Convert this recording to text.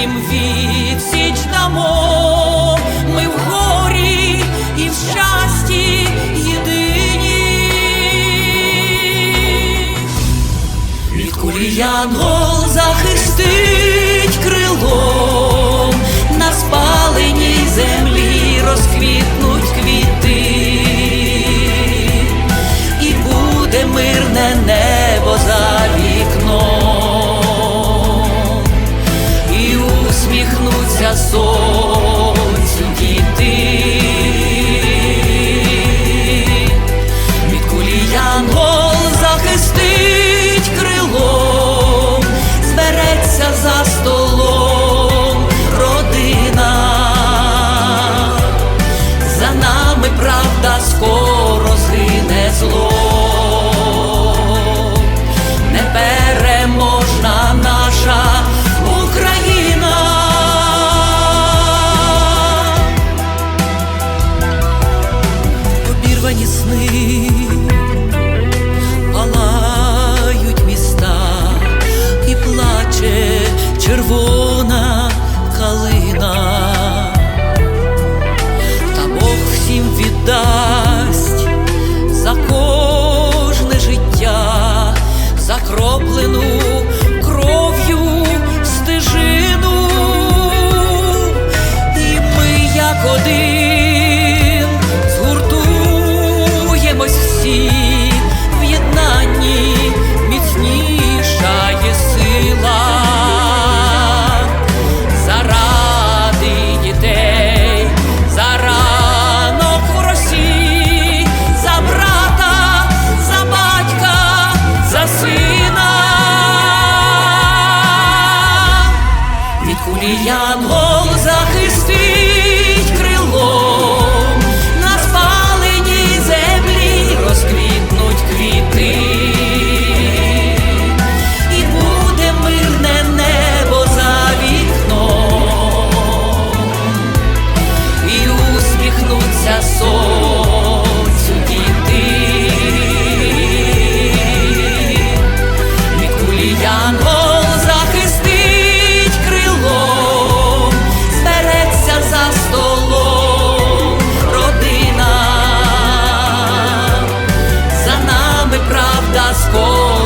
їм відсіч дамо, ми в горі і в щасті єдині, від кулі янгол захистить крилом на спаленій землі розкрив. правда скоро згине зло, непереможна наша Україна. Обірвані сни. Янгол захистить крило. 过。